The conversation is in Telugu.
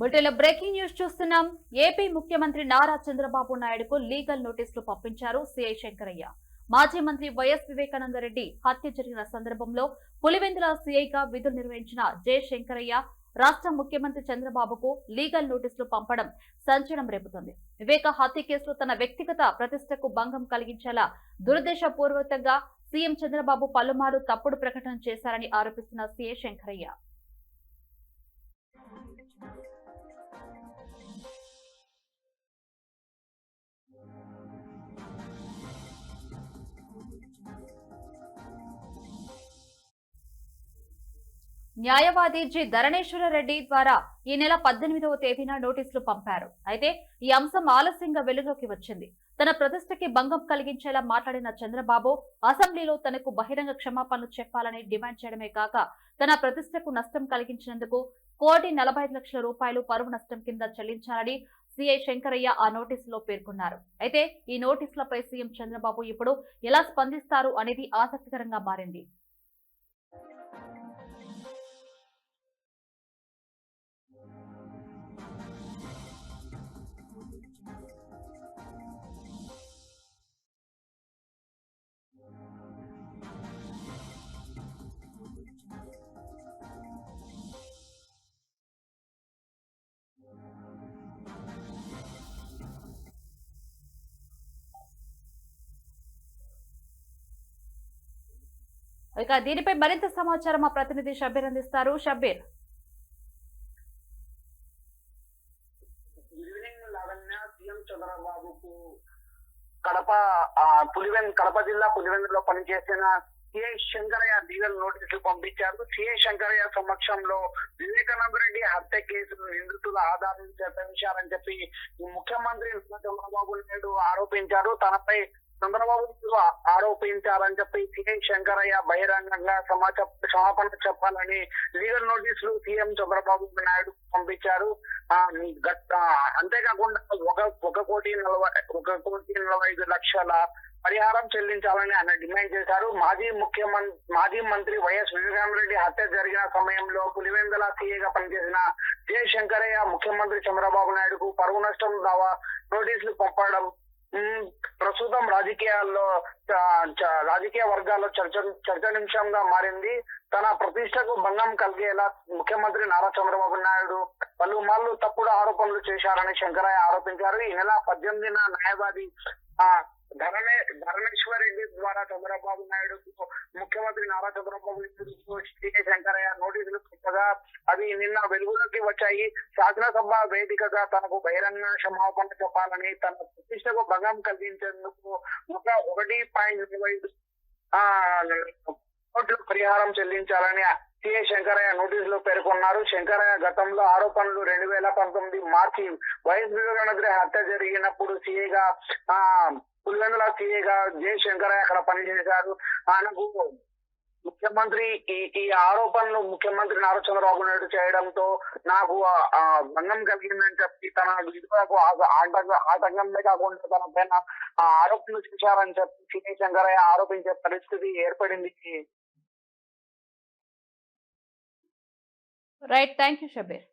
బులెటిన్లో బ్రేకింగ్ న్యూస్ చూస్తున్నాం. ఏపీ ముఖ్యమంత్రి నారా చంద్రబాబు నాయుడుకు లీగల్ నోటీసులు పంపించారు సిఐ శంకరయ్య. మాజీ మంత్రి వైఎస్ వివేకానంద రెడ్డి హత్య జరిగిన సందర్భంలో పులివెందుల సిఐగా విధులు నిర్వహించిన జె. శంకరయ్య రాష్ట్ర ముఖ్యమంత్రి చంద్రబాబుకు లీగల్ నోటీసులు పంపడం సంచలనం రేపుతోంది. వివేక హత్య కేసులో తన వ్యక్తిగత ప్రతిష్టకు భంగం కలిగించేలా దురదేశపూర్వకంగా సీఎం చంద్రబాబు పలుమారు తప్పుడు ప్రకటన చేశారని ఆరోపిస్తున్న సిఐ శంకరయ్య. న్యాయవాది జి. ధరణేశ్వర రెడ్డి ద్వారా ఈ నెల పద్దెనిమిదవ తేదీన నోటీసులు పంపారు. అయితే ఈ అంశం ఆలస్యంగా వెలుగులోకి వచ్చింది. తన ప్రతిష్టకి భంగం కలిగించేలా మాట్లాడిన చంద్రబాబు అసెంబ్లీలో తనకు బహిరంగ క్షమాపణలు చెప్పాలని డిమాండ్ చేయడమే కాక తన ప్రతిష్టకు నష్టం కలిగించినందుకు కోటి నలభై ఐదు లక్షల రూపాయలు పరువు నష్టం కింద చెల్లించాలని సిఐ శంకరయ్య ఆ నోటీసులో పేర్కొన్నారు. అయితే ఈ నోటీసులపై సీఎం చంద్రబాబు ఇప్పుడు ఎలా స్పందిస్తారు అనేది ఆసక్తికరంగా మారింది. ఇక దీనిపై మరింత సమాచారం మా ప్రతినిధి షబ్బీర్ అందిస్తారు. షబ్బీర్. చంద్రబాబుకు కడప ఆ, కడప జిల్లా పులివెందులో పనిచేసిన సిఐ శంకరయ్య లీగల్ నోటీసులు పంపించారు. సిఐ శంకరయ్య సమక్షంలో వివేకానంద రెడ్డి హత్య కేసును నిందితుల ఆధారం చేశారని చెప్పి ముఖ్యమంత్రి చంద్రబాబు నాయుడు ఆరోపించారు. తనపై చంద్రబాబు ఆరోపించాలని ఆరోపించారని చెప్పి సీఎం శంకరయ్య బహిరంగంగా సమాచార క్షమాపణ చెప్పాలని లీగల్ నోటీసులు సీఎం చంద్రబాబు నాయుడు పంపించారు. అంతేకాకుండా ఒక ఒక కోటి నలభై ఒక కోటి నలభై ఐదు లక్షల పరిహారం చెల్లించాలని ఆయన డిమాండ్ చేశారు. మాజీ ముఖ్యమంత్రి మాజీ మంత్రి వైఎస్ రెడ్డి హత్య జరిగిన సమయంలో పులివెందల సీఏగా పనిచేసిన జే శంకరయ్య ముఖ్యమంత్రి చంద్రబాబు నాయుడుకు పరువు నష్టం దావా నోటీసులు పంపడం ప్రస్తుతం రాజకీయాల్లో రాజకీయ వర్గాల్లో చర్చ చర్చనీయాంశంగా మారింది. తన ప్రతిష్టకు భంగం కలిగేలా ముఖ్యమంత్రి నారా చంద్రబాబు నాయుడు పలుమార్లు తప్పుడు ఆరోపణలు చేశారని శంకరయ్య ఆరోపించారు. ఈ నెల పద్దెనిమిదిన న్యాయవాది ఆ నారా చంద్రబాబు నాయుడు ముఖ్యమంత్రి నారా చంద్రబాబు శ్రీ శంకరయ్య నోటీసులు పెట్టగా అవి నిన్న వెలుగులోకి వచ్చాయి. శాసనసభ వేదికగా తనకు బహిరంగ క్షమాపణ చెప్పాలని తన ప్రతిష్టకు భంగం కలిగించేందుకు ఒక ఒకటి పాయింట్ ఇరవై ఐదు ఆ పరిహారం చెల్లించాలని సిఏ శంకరయ్య నోటీసులో పేర్కొన్నారు. శంకరయ్య గతంలో ఆరోపణలు రెండు వేల పంతొమ్మిది మార్చి వైఎస్ వివేకానంద హత్య జరిగినప్పుడు సిఏగా ఆ పులివెందుల సీఏగా జయ శంకరయ్య అక్కడ పనిచేశారు ఆయనకు ముఖ్యమంత్రి ఈ ఈ ఆరోపణలు ముఖ్యమంత్రి నారా చంద్రబాబు నాయుడు చేయడంతో నాకు భంగం కలిగిందని చెప్పి తన విధులకు ఆ- ఆటంకం ఆటంకమే కాకుండా తన పైన ఆ ఆరోపణలు చేశారని చెప్పి సినీ శంకరయ్య ఆరోపించే పరిస్థితి ఏర్పడింది. Right thank you Shabbir